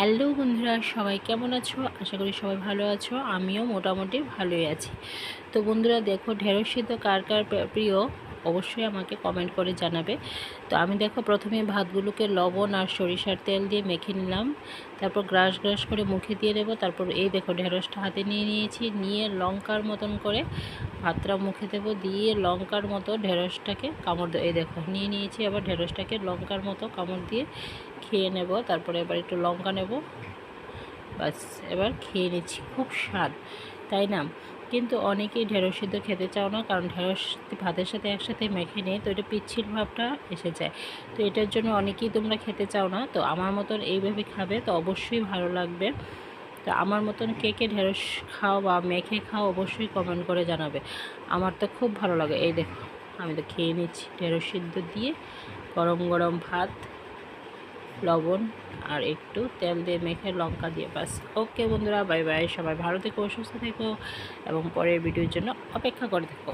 Hello বন্ধুরা, সবাই কেমন আছো? আশা করি সবাই ভালো আছো, আমিও মোটামুটি ভালোই আছি। তো বন্ধুরা, দেখো, ঢেঁড়স তো কার কার প্রিয়? অবশ্যই আমাকে কমেন্ট করে জানাবে। তো আমি দেখো প্রথমে ভাতগুলোকে লবণ আর সরিষার তেল দিয়ে মেখে নিলাম। তারপর গ্রাস গ্রাস করে মুখে দিয়ে দেবো। তারপর এই দেখো ঢেঁড়সটা হাতে নিয়ে নিয়েছি। নিয়ে লঙ্কার মতন করে ভাতটা মুখে দেবো। দিয়ে লঙ্কার মতো ঢেঁড়সটাকে কামড় এই দেখো নিয়ে নিয়েছি। আবার ঢেঁড়সটাকে লঙ্কার মতো কামড় দিয়ে খেয়ে নেব। তারপরে এবার একটু লঙ্কা নেব। বাস এবার খেয়ে নিচ্ছি। খুব স্বাদ, তাই না? কিন্তু অনেকেই ঢেঁড়স সিদ্ধ খেতে চাও না, কারণ ঢেঁড়স ভাতের সাথে একসাথে মেখে নিয়ে তো এটা পিচ্ছিল ভাবটা এসে যায়। তো এটার জন্য অনেকেই তোমরা খেতে চাও না, তো আমার মতন এইভাবে খাবে তো অবশ্যই ভালো লাগবে। তো আমার মতন কে কে ঢেঁড়স খাও বা মেখে খাও অবশ্যই কমেন্ট করে জানাবে। আমার তো খুব ভালো লাগে। এই দেখো, আমি তো খেয়ে নিচ্ছি ঢেঁড়স সিদ্ধ দিয়ে গরম গরম ভাত। লবণ আর একটু তেল দিয়ে মেখে লঙ্কা দিয়ে বাস ওকে বন্ধুরা, বাই বাই, সবাই ভালো থেকো অসুস্থ থেকো এবং পরের ভিডিওর জন্য অপেক্ষা করে থেকো।